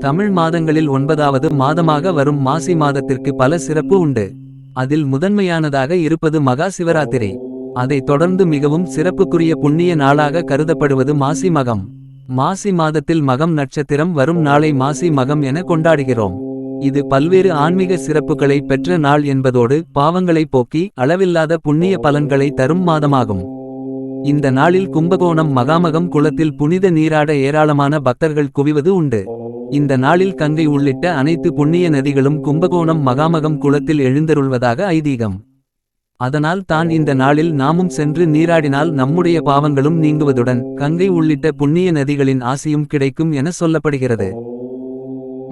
தமிழ் மாதங்களில் ஒன்பதாவது மாதமாக வரும் மாசி மாதத்திற்கு பல சிறப்பு உண்டு. அதில் முதன்மையானதாக இருப்பது மகா சிவராத்திரி. அதைத் தொடர்ந்து மிகவும் சிறப்புக்குரிய புண்ணிய நாளாக கருதப்படுவது மாசி மகம். மாசி மாதத்தில் மகம் நட்சத்திரம் வரும் நாளை மாசி மகம் என கொண்டாடுகிறோம். இது பல்வேறு ஆன்மீக சிறப்புகளை பெற்ற நாள் என்பதோடு பாவங்களை போக்கி அளவில்லாத புண்ணிய பலன்களை தரும் மாதமாகும். இந்த நாளில் கும்பகோணம் மகாமகம் குளத்தில் புனித நீராட ஏராளமான பக்தர்கள் குவிவது உண்டு. இந்த நாளில் கங்கை உள்ளிட்ட அனைத்து புண்ணிய நதிகளும் கும்பகோணம் மகாமகம் குளத்தில் எழுந்தருள்வதாக ஐதீகம். அதனால் தான் இந்த நாளில் நாமும் சென்று நீராடினால் நம்முடைய பாவங்களும் நீங்குவதுடன் கங்கை உள்ளிட்ட புண்ணிய நதிகளின் ஆசையும் கிடைக்கும் என சொல்லப்படுகிறது.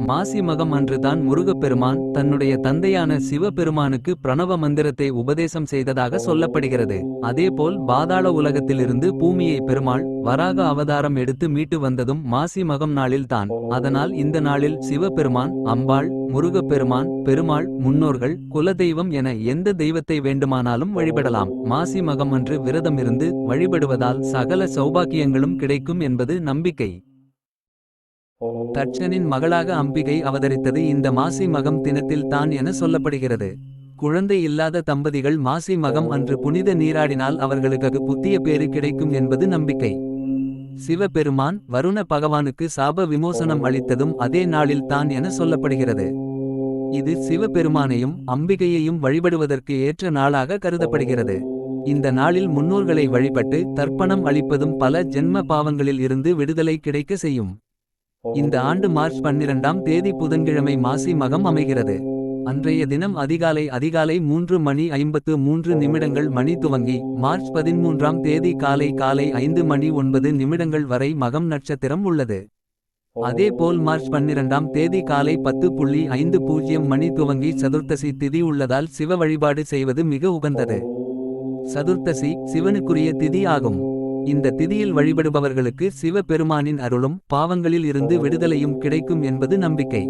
மாசி மகம் அன்றுதான் முருகப்பெருமான் தன்னுடைய தந்தையான சிவபெருமானுக்கு பிரணவ மந்திரத்தை உபதேசம் செய்ததாக சொல்லப்படுகிறது. அதேபோல் பாதாள உலகத்திலிருந்து பூமியை பெருமாள் வராக அவதாரம் எடுத்து மீட்டு வந்ததும் மாசி மகம் நாளில்தான். அதனால் இந்த நாளில் சிவபெருமான் அம்பாள் முருகப்பெருமான் பெருமாள் முன்னோர்கள் குலதெய்வம் என எந்த தெய்வத்தை வேண்டுமானாலும் வழிபடலாம். மாசி மகம் அன்று விரதம் இருந்து வழிபடுவதால் சகல சௌபாக்கியங்களும் கிடைக்கும் என்பது நம்பிக்கை. தட்சனின் மகளாக அம்பிகை அவதரித்தது இந்த மாசி மகம் தினத்தில் தான் என சொல்லப்படுகிறது. குழந்தை இல்லாத தம்பதிகள் மாசி மகம் அன்று புனித நீராடினால் அவர்களுக்கு புத்திய பேறு கிடைக்கும் என்பது நம்பிக்கை. சிவபெருமான் வருண பகவானுக்கு சாப விமோசனம் அளித்ததும் அதே நாளில் தான் என சொல்லப்படுகிறது. இது சிவபெருமானையும் அம்பிகையையும் வழிபடுவதற்கு ஏற்ற நாளாக கருதப்படுகிறது. இந்த நாளில் முன்னோர்களை வழிபட்டு தர்ப்பணம் அளிப்பதும் பல ஜென்ம பாவங்களில் இருந்து விடுதலை கிடைக்க செய்யும். இந்த ஆண்டு மார்ச் பன்னிரண்டாம் தேதி புதன்கிழமை மாசி மகம் அமைகிறது. அன்றைய தினம் அதிகாலை அதிகாலை மூன்று மணி ஐம்பத்து மூன்று நிமிடங்கள் மணி துவங்கி மார்ச் பதிமூன்றாம் தேதி காலை காலை ஐந்து மணி ஒன்பது நிமிடங்கள் வரை மகம் நட்சத்திரம் உள்ளது. அதேபோல் மார்ச் பன்னிரண்டாம் தேதி காலை பத்து புள்ளி ஐந்து பூஜ்ஜியம் மணி துவங்கி சதுர்த்தசி திதி உள்ளதால் சிவ வழிபாடு செய்வது மிக உகந்தது. சதுர்த்தசி சிவனுக்குரிய திதி ஆகும். இந்த திதியில் வழிபடுபவர்களுக்கு சிவ பெருமானின் அருளும் பாவங்களில் இருந்து விடுதலையும் கிடைக்கும் என்பது நம்பிக்கை.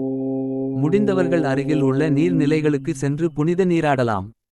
முடிந்தவர்கள் அருகில் உள்ள நீர்நிலைகளுக்கு சென்று புனித நீராடலாம்.